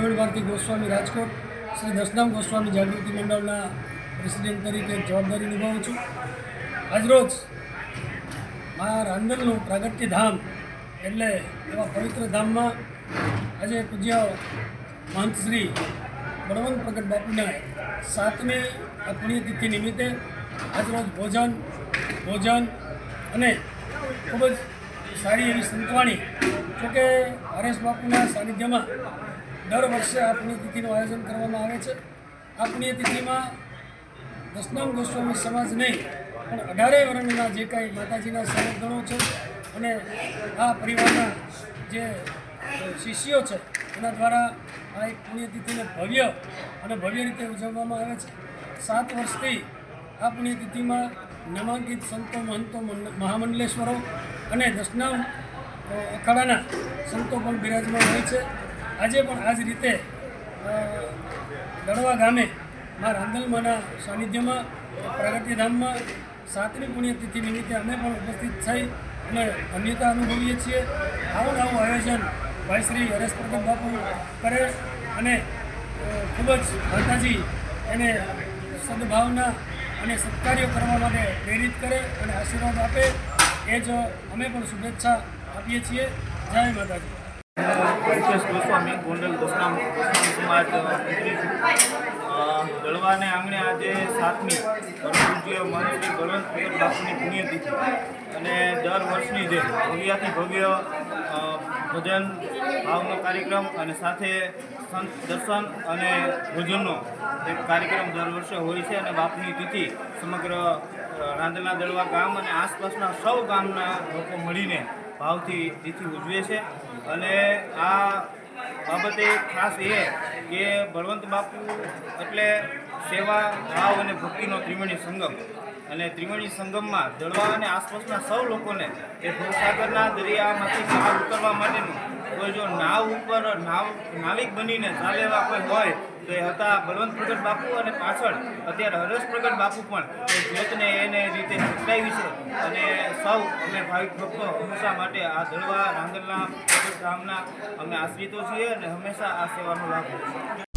પ્રવીણ ભારતી ગોસ્વામી રાજકોટ, શ્રી દશનામ ગોસ્વામી જાગૃતિ મંડળના પ્રેસિડેન્ટ તરીકે જવાબદારી નિભાવું છું. આજરોજ મા રાંદલનું પ્રાગટ્ય ધામ એટલે એવા પવિત્ર ધામમાં આજે પૂજ્ય મહંત શ્રી બળવંત પ્રગટ બાપુના સાતમી પુણ્યતિથિ નિમિત્તે આજરોજ ભોજન ભોજન અને ખૂબ જ સારી એવી સંતવાણી, જોકે હરેશ બાપુના સાનિધ્યમાં દર વર્ષે આ પુણ્યતિથિનું આયોજન કરવામાં આવે છે. આ પુણ્યતિથિમાં દશનામ ગોસ્વામી સમાજ નહીં, પણ અઢારેય વર્ણના જે કાંઈ માતાજીના સમર્થનો છે અને આ પરિવારના જે શિષ્યો છે, એના દ્વારા આ એક પુણ્યતિથિને ભવ્ય અને ભવ્ય રીતે ઉજવવામાં આવે છે. સાત વર્ષથી આ પુણ્યતિથિમાં નામાંકિત સંતો મહંતો મંડ- મહામંડલેશ્વરો અને દશનામ અખાડાના સંતો પણ બિરાજમાન હોય છે. આજે પણ આ જ રીતે દડવા ગામે મા રાંદલમાના સાનિધ્યમાં પ્રગતિધામમાં સાતમી પુણ્યતિથિ નિમિત્તે અમે પણ ઉપસ્થિત થઈ અને ધન્યતા અનુભવીએ છીએ. આવું નવું આયોજન ભાઈ શ્રી હરેશ પ્રગટ બાપુ કરે અને ખૂબ જ માતાજી એને સદભાવના અને સત્કાર્યો કરવા માટે પ્રેરિત કરે અને આશીર્વાદ આપે. એ જ અમે પણ શુભેચ્છા આપીએ છીએ. જય માતાજી. ગોસ્વામી, ગોંડલ દસનામ સમાજ દળવાને આંગણે આજે સાતમી પૂજ્ય મહંત બળવંત પ્રગટ બાપુની પુણ્યતિથિ. અને દર વર્ષની જેમ ભવ્યાથી ભવ્ય ભજન, ભાવનો કાર્યક્રમ અને સાથે સંત દર્શન અને ભોજનનો એક કાર્યક્રમ દર વર્ષે હોય છે અને બાપની તિથિ સમગ્ર રાંધના દળવા ગામ અને આસપાસના સૌ ગામના લોકો મળીને ભાવથી તિથિ ઉજવે છે. અને આ બાબતે ખાસ એ કે બળવંત બાપુ એટલે સેવા, ભાવ અને ભક્તિનો ત્રિવેણી સંગમ. અને ત્રિવેણી સંગમમાં દળવા અને આસપાસના સૌ લોકોને એ ભૂસાગરના દરિયામાંથી બહાર ઉતરવા માટેનું કોઈ જો નાવ ઉપર નાવ નાવિક બનીને ચાલે એવા કોઈ હોય, તો એ હતા બળવંત પ્રગટ બાપુ અને પાછળ અત્યારે હરેશ પ્રગટ બાપુ પણ એ જ્યોતને એને રીતે પ્રગટાવી છે. અને સૌ અમે ભાવિક ભક્તો હંમેશા માટે આ દળવા રાંગલના ધામના અમે આશ્રિતો છીએ અને હંમેશા આ સેવાનો લાભ